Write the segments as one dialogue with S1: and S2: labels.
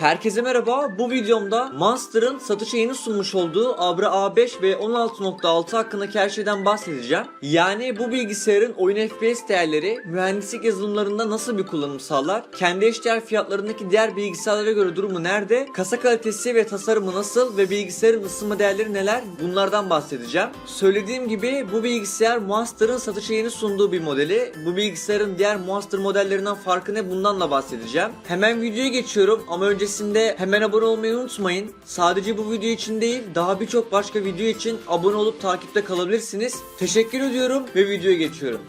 S1: Herkese merhaba. Bu videomda Monster'ın satışa yeni sunmuş olduğu Abra A5 ve 16.6 hakkındaki her şeyden bahsedeceğim. Yani bu bilgisayarın oyun FPS değerleri mühendislik yazılımlarında nasıl bir kullanım sağlar? Kendi eşdeğer fiyatlarındaki diğer bilgisayarlara göre durumu nerede? Kasa kalitesi ve tasarımı nasıl ve bilgisayarın ısınma değerleri neler? Bunlardan bahsedeceğim. Söylediğim gibi bu bilgisayar Monster'ın satışa yeni sunduğu bir modeli. Bu bilgisayarın diğer Monster modellerinden farkı ne? Bundan da bahsedeceğim. Hemen videoya geçiyorum ama öncesinde hemen abone olmayı unutmayın. Sadece bu video için değil, daha birçok başka video için abone olup takipte kalabilirsiniz. Teşekkür ediyorum ve videoya geçiyorum.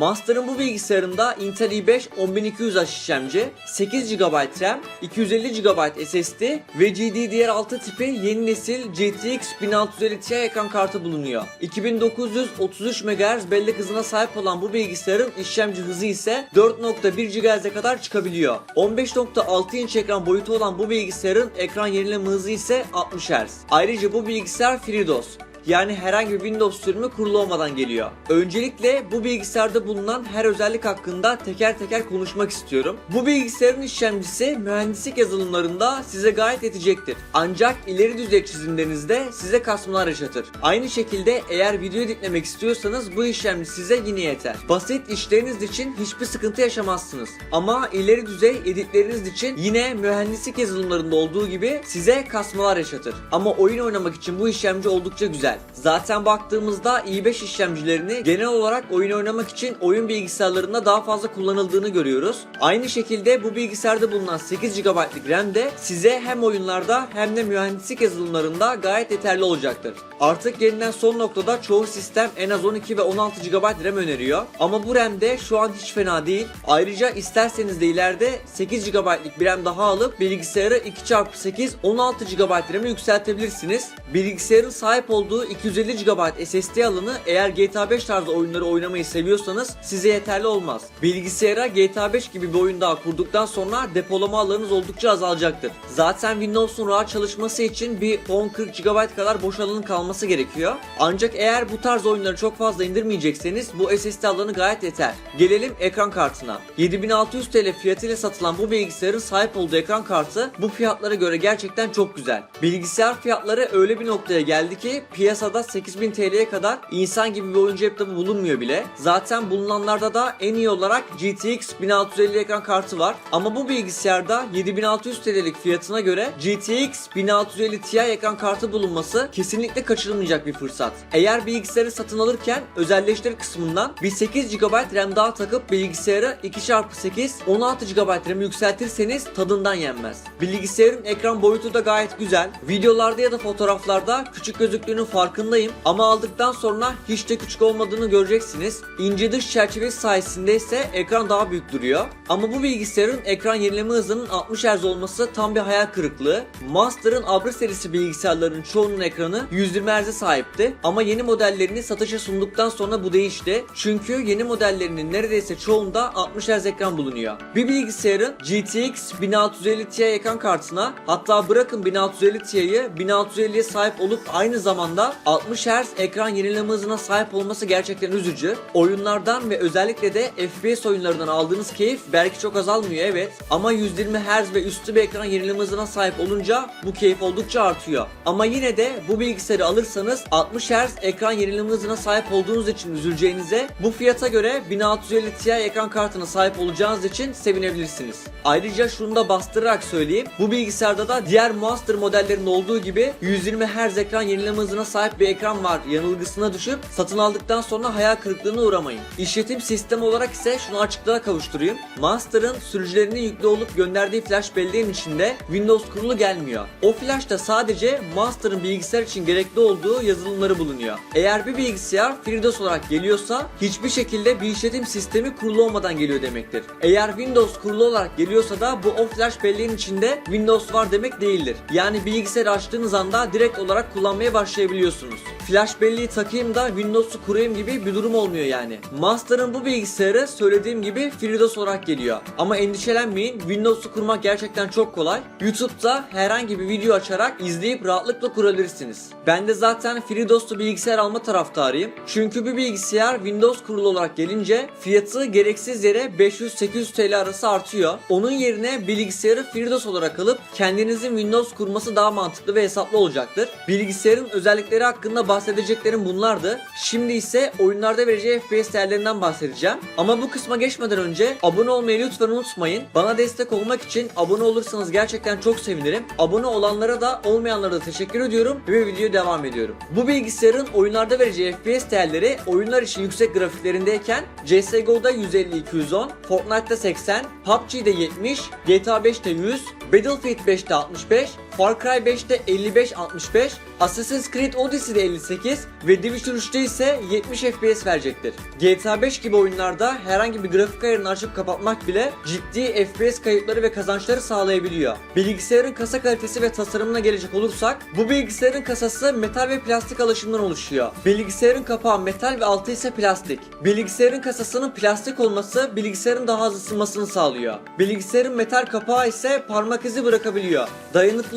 S1: Master'ın bu bilgisayarında Intel i5 10200H işlemci, 8 GB RAM, 250 GB SSD ve GDDR6 tipi yeni nesil GTX 1650 Ti ekran kartı bulunuyor. 2933 MHz bellek hızına sahip olan bu bilgisayarın işlemci hızı ise 4.1 GHz'e kadar çıkabiliyor. 15.6 inç ekran boyutu olan bu bilgisayarın ekran yenileme hızı ise 60 Hz. Ayrıca bu bilgisayar FreeDOS yani herhangi bir Windows sürümü kurulu olmadan geliyor. Öncelikle bu bilgisayarda bulunan her özellik hakkında teker teker konuşmak istiyorum. Bu bilgisayarın işlemcisi mühendislik yazılımlarında size gayet yetecektir. Ancak ileri düzey çizimlerinizde size kasmalar yaşatır. Aynı şekilde eğer video editlemek istiyorsanız bu işlemci size yine yeter. Basit işleriniz için hiçbir sıkıntı yaşamazsınız. Ama ileri düzey editleriniz için yine mühendislik yazılımlarında olduğu gibi size kasmalar yaşatır. Ama oyun oynamak için bu işlemci oldukça güzel. Zaten baktığımızda i5 işlemcilerini genel olarak oyun oynamak için oyun bilgisayarlarında daha fazla kullanıldığını görüyoruz. Aynı şekilde bu bilgisayarda bulunan 8 GB'lık RAM de size hem oyunlarda hem de mühendislik yazılımlarında gayet yeterli olacaktır. Artık gelinen son noktada çoğu sistem en az 12 ve 16 GB RAM öneriyor. Ama bu RAM de şu an hiç fena değil. Ayrıca isterseniz de ileride 8 GB'lık bir RAM daha alıp bilgisayarı 2x8 16 GB RAM'e yükseltebilirsiniz. Bilgisayarın sahip olduğu 250 GB SSD alanı eğer GTA 5 tarzı oyunları oynamayı seviyorsanız size yeterli olmaz. Bilgisayara GTA 5 gibi bir oyun daha kurduktan sonra depolama alanınız oldukça azalacaktır. Zaten Windows'un rahat çalışması için bir 10-40 GB kadar boş alanın kalması gerekiyor. Ancak eğer bu tarz oyunları çok fazla indirmeyecekseniz bu SSD alanı gayet yeter. Gelelim ekran kartına. 7600 TL fiyatıyla satılan bu bilgisayarın sahip olduğu ekran kartı bu fiyatlara göre gerçekten çok güzel. Bilgisayar fiyatları öyle bir noktaya geldi ki piyasada 8000 TL'ye kadar insan gibi bir oyuncu laptopu bulunmuyor bile. Zaten bulunanlarda da en iyi olarak GTX 1650 ekran kartı var. Ama bu bilgisayarda 7600 TL'lik fiyatına göre GTX 1650 Ti ekran kartı bulunması kesinlikle kaçırılmayacak bir fırsat. Eğer bilgisayarı satın alırken özelleştir kısmından bir 8 GB RAM daha takıp bilgisayarı 2x8 16 GB RAM yükseltirseniz tadından yenmez. Bilgisayarın ekran boyutu da gayet güzel. Videolarda ya da fotoğraflarda küçük gözüktüğünün farkındayım ama aldıktan sonra hiç de küçük olmadığını göreceksiniz. İnce dış çerçevesi sayesinde ise ekran daha büyük duruyor. Ama bu bilgisayarın ekran yenileme hızının 60 Hz olması tam bir hayal kırıklığı. Master'ın Abra serisi bilgisayarların çoğunun ekranı 120 Hz'e sahipti. Ama yeni modellerini satışa sunduktan sonra bu değişti. Çünkü yeni modellerinin neredeyse çoğunda 60 Hz ekran bulunuyor. Bir bilgisayarın GTX 1650 Ti ekran kartına hatta bırakın 1650 Ti'yi 1650'ye sahip olup aynı zamanda 60 Hz ekran yenileme hızına sahip olması gerçekten üzücü. Oyunlardan ve özellikle de FPS oyunlarından aldığınız keyif belki çok azalmıyor evet ama 120 Hz ve üstü bir ekran yenileme hızına sahip olunca bu keyif oldukça artıyor. Ama yine de bu bilgisayarı alırsanız 60 Hz ekran yenileme hızına sahip olduğunuz için üzüleceğinize bu fiyata göre 1650 Ti ekran kartına sahip olacağınız için sevinebilirsiniz. Ayrıca şunu da bastırarak söyleyeyim. Bu bilgisayarda da diğer Monster modellerinde olduğu gibi 120 Hz ekran yenileme hızına sahip bir ekran var yanılgısına düşüp satın aldıktan sonra hayal kırıklığına uğramayın. İşletim sistemi olarak ise şunu açıklığa kavuşturayım. Monster'ın sürücülerinin yüklü olup gönderdiği flash belleğin içinde Windows kurulu gelmiyor. O flashta sadece Monster'ın bilgisayar için gerekli olduğu yazılımları bulunuyor. Eğer bir bilgisayar FreeDOS olarak geliyorsa hiçbir şekilde bir işletim sistemi kurulu olmadan geliyor demektir. Eğer Windows kurulu olarak geliyorsa da bu o flash belleğin içinde Windows var demek değildir. Yani bilgisayarı açtığınız anda direkt olarak kullanmaya başlayabiliyorsunuz kurabiliyorsunuz. Flash belleği takayım da Windows'u kurayım gibi bir durum olmuyor yani. Master'ın bu bilgisayarı söylediğim gibi FreeDOS olarak geliyor. Ama endişelenmeyin Windows'u kurmak gerçekten çok kolay. YouTube'da herhangi bir video açarak izleyip rahatlıkla kurabilirsiniz. Ben de zaten FreeDOS'lu bilgisayar alma taraftarıyım. Çünkü bir bilgisayar Windows kurulu olarak gelince fiyatı gereksiz yere 500-800 TL arası artıyor. Onun yerine bilgisayarı FreeDOS olarak alıp kendinizin Windows kurması daha mantıklı ve hesaplı olacaktır. Bilgisayarın özellikleri hakkında bahsedeceklerim bunlardı. Şimdi ise oyunlarda vereceği FPS değerlerinden bahsedeceğim. Ama bu kısma geçmeden önce abone olmayı lütfen unutmayın. Bana destek olmak için abone olursanız gerçekten çok sevinirim. Abone olanlara da olmayanlara da teşekkür ediyorum ve videoya devam ediyorum. Bu bilgisayarın oyunlarda vereceği FPS değerleri oyunlar için yüksek grafiklerindeyken CSGO'da 150-210, Fortnite'da 80, PUBG'de 70, GTA 5'te 100, Battlefield 5'te 65, Far Cry 5'te 55-65, Assassin's Creed Odyssey'de 58 ve Division 3'te ise 70 FPS verecektir. GTA 5 gibi oyunlarda herhangi bir grafik ayarını açıp kapatmak bile ciddi FPS kayıpları ve kazançları sağlayabiliyor. Bilgisayarın kasa kalitesi ve tasarımına gelecek olursak, bu bilgisayarın kasası metal ve plastik alaşımdan oluşuyor. Bilgisayarın kapağı metal ve altı ise plastik. Bilgisayarın kasasının plastik olması bilgisayarın daha az ısınmasını sağlıyor. Bilgisayarın metal kapağı ise parmak izi bırakabiliyor.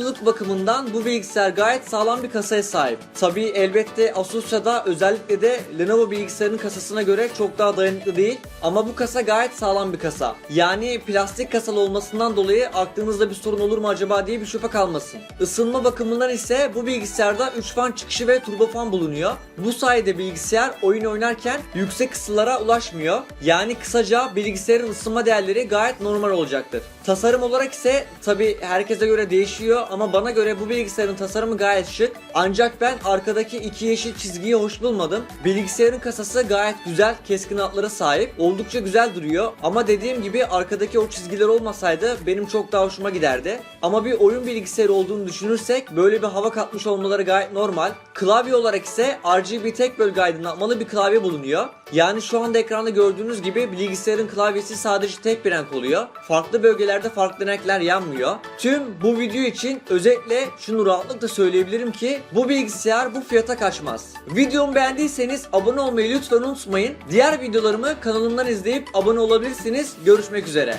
S1: Dayanıklılık bakımından bu bilgisayar gayet sağlam bir kasaya sahip. Tabii elbette Asus ya da özellikle de Lenovo bilgisayarın kasasına göre çok daha dayanıklı değil ama bu kasa gayet sağlam bir kasa. Yani plastik kasalı olmasından dolayı aklınızda bir sorun olur mu acaba diye bir şüphe kalmasın. Isınma bakımından ise bu bilgisayarda 3 fan çıkışı ve turbo fan bulunuyor. Bu sayede bilgisayar oyun oynarken yüksek ısılara ulaşmıyor. Yani kısaca bilgisayarın ısınma değerleri gayet normal olacaktır. Tasarım olarak ise tabi herkese göre değişiyor ama bana göre bu bilgisayarın tasarımı gayet şık. Ancak ben arkadaki iki yeşil çizgiyi hoş bulmadım. Bilgisayarın kasası gayet güzel keskin hatlara sahip. Oldukça güzel duruyor ama dediğim gibi arkadaki o çizgiler olmasaydı benim çok daha hoşuma giderdi. Ama bir oyun bilgisayarı olduğunu düşünürsek böyle bir hava katmış olmaları gayet normal. Klavye olarak ise RGB tek bölge aydınlatmalı bir klavye bulunuyor. Yani şu anda ekranda gördüğünüz gibi bilgisayarın klavyesi sadece tek bir renk oluyor. Farklı bölgelerde farklı renkler yanmıyor. Tüm bu video için özetle şunu rahatlıkla söyleyebilirim ki bu bilgisayar bu fiyata kaçmaz. Videomu beğendiyseniz abone olmayı lütfen unutmayın. Diğer videolarımı kanalımdan izleyip abone olabilirsiniz. Görüşmek üzere.